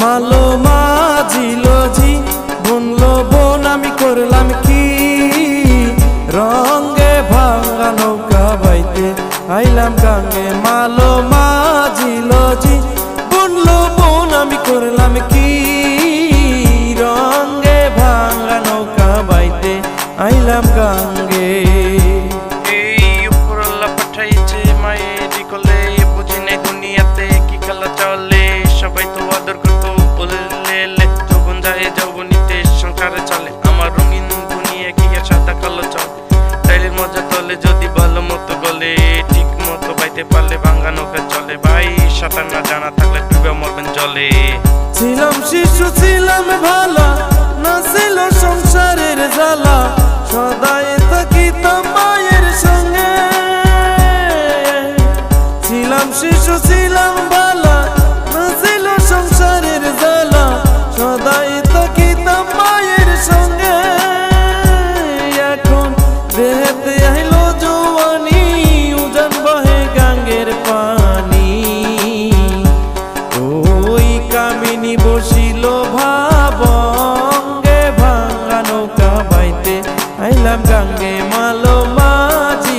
মালো মাঝিল ঝি, বুনলো বোন আমি করলাম কি? রঙ্গে ভাঙা নৌকা বাইতে আইলাম গাঙ্গে মালো মাঝিল ঝি, বুনলো বোন আমি করলাম কি? রঙ্গে ভাঙা নৌকা বাইতে আইলাম গাঙ্গে বললে যৌবন যায় যৌবনীতে চলে। আমার রঙিন দুনিয়া কি সাদা কালো চলে। টাইলের মজা তলে, যদি ভালো মতো গলে, ঠিক মতো বাইতে পারলে নৌকা চলে। ভাই, সাঁতার না জানা থাকলে ডুবে মরবেন জলে। ছিলাম শিশু, ছিলাম ভালা, না ছিল সংসারের জ্বালা। সদাই থাকিতাম মায়ের সঙ্গে। ছিলাম শিশু, ছিলাম সঙ্গে মালো মাঝ